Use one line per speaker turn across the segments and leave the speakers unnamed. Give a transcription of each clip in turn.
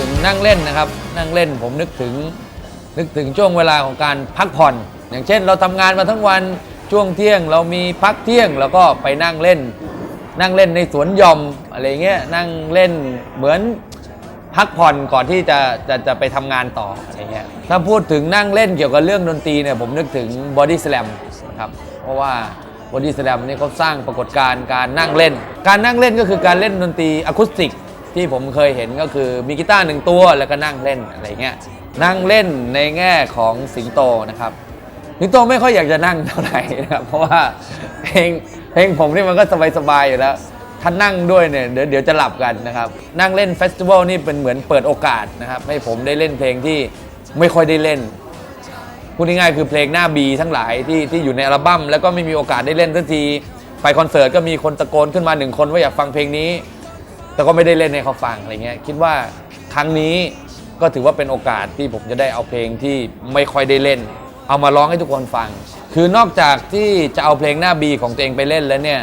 ถึงนั่งเล่นนะครับ นั่งเล่นผมนึกถึง นึกถึงช่วงเวลาของการพักผ่อน อย่างเช่น เราทำงานมาทั้งวันช่วงเที่ยง เรามีพักเที่ยงแล้วก็ไปนั่งเล่น นั่งเล่นในสวนหย่อมอะไรเงี้ยนั่งเล่นเหมือนพักผ่อนก่อนที่จะจะจะไปทำงานต่ออะไรเงี้ยถ้าพูดถึงนั่งเล่นเกี่ยวกับเรื่องดนตรีเนี่ยผมนึกถึง Body Slam นะครับเพราะว่า Body Slam นี่เขาสร้างปรากฏการณ์การนั่งเล่น การนั่งเล่นก็คือการเล่นดนตรีอะคูสติก ที่ผมเคยเห็นก็คือมีกีตาร์หนึ่งตัวแล้วก็นั่งเล่นอะไรเงี้ยนั่งเล่นในแง่ของสิงโตนะครับสิงโตไม่ค่อยอยากจะนั่งเท่าไหร่นะครับเพราะว่าเพลงเพลงผมนี่มันก็สบายๆอยู่แล้วถ้านั่งด้วยเนี่ยเดี๋ยวเดี๋ยวจะหลับกันนะครับ นั่งเล่นเฟสติวัลนี่เป็นเหมือนเปิดโอกาสนะครับ ให้ผมได้เล่นเพลงที่ไม่ค่อยได้เล่นพูดง่ายๆคือเพลงหน้าบีทั้งหลายที่ที่อยู่ในอัลบั้มแล้วก็ไม่มีโอกาสได้เล่นสักที ไปคอนเสิร์ตก็มีคนตะโกนขึ้นมาหนึ่งคนว่าอยากฟังเพลงนี้ แต่ก็ไม่ได้เล่นให้เขาฟังอะไรเงี้ยคิดว่าครั้งนี้ก็ถือว่าเป็นโอกาสที่ผมจะได้เอาเพลงที่ไม่ค่อยได้เล่น เอามาร้องให้ทุกคนฟัง คือนอกจากที่จะเอาเพลงหน้าบีของตัวเองไปเล่นแล้วเนี่ย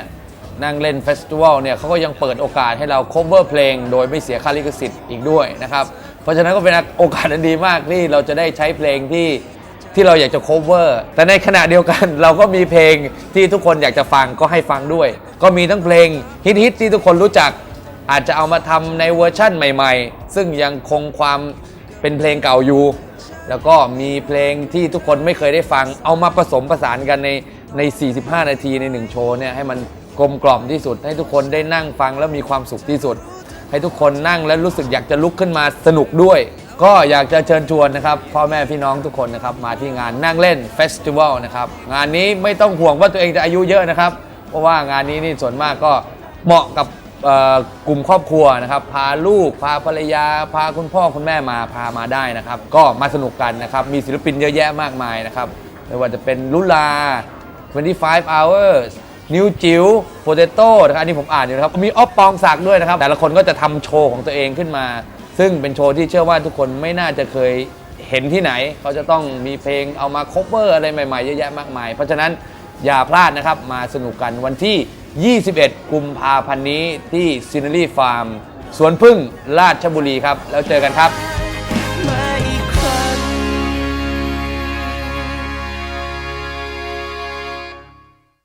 นั่งเล่นเฟสติวัลเนี่ยเขาก็ยังเปิดโอกาสให้เรา cover เพลง โดยไม่เสียค่าลิขสิทธิ์อีกด้วยนะครับเพราะฉะนั้นก็เป็นโอกาสอันดีมากที่เราจะได้ใช้เพลงที่ที่เราอยากจะ cover แต่ในขณะเดียวกันเราก็มีเพลงที่ทุกคนอยากจะฟังก็ให้ฟังด้วย ก็มีทั้งเพลงฮิตๆที่ทุกคนรู้จัก อาจจะเอามาทำในเวอร์ชั่นใหม่ ๆ ซึ่งยังคงความเป็นเพลงเก่าอยู่ แล้วก็มีเพลงที่ทุกคนไม่เคยได้ฟัง เอามาผสมผสานกันในใน 45 นาทีในหนึ่งโชว์เนี่ยให้มันกลมกล่อมที่สุด ให้ทุกคนได้นั่งฟังแล้วมีความสุขที่สุด ให้ทุกคนนั่งแล้วรู้สึกอยากจะลุกขึ้นมาสนุกด้วย ก็อยากจะเชิญชวนนะครับพ่อแม่พี่น้องทุกคนนะครับมาที่งานนั่งเล่นเฟสติวัลนะครับงานนี้ไม่ต้องห่วงว่าตัวเองจะอายุเยอะนะครับ เพราะว่างานนี้นี่ส่วนมากก็เหมาะกับ กลุ่มครอบครัวนะครับพาลูกพาภรรยา พาคุณพ่อคุณแม่มาพามาได้นะครับ ก็มาสนุกกันนะครับ มีศิลปินเยอะแยะมากมายนะครับไม่ว่าจะเป็นลุลา 25 hours นิวจิ๋วโปเตโต้นะครับอันนี้ผมอ่านอยู่นะครับมีออฟปองศักด้วยนะครับ แต่ละคนก็จะทำโชว์ของตัวเองขึ้นมา ซึ่งเป็นโชว์ที่เชื่อว่าทุกคนไม่น่าจะเคยเห็นที่ไหน เขาจะต้องมีเพลงเอามาคบเ e อร์อะไรใหม่ๆเยอะแยะมากมาย เพราะฉะนั้นอย่าพลาดนะครับมาสนุกกันวันที่ 21 กุมภาพันธ์นี้ที่ซีนารีฟาร์ม สวนพึ่งราชบุรีครับ แล้วเจอกันครับ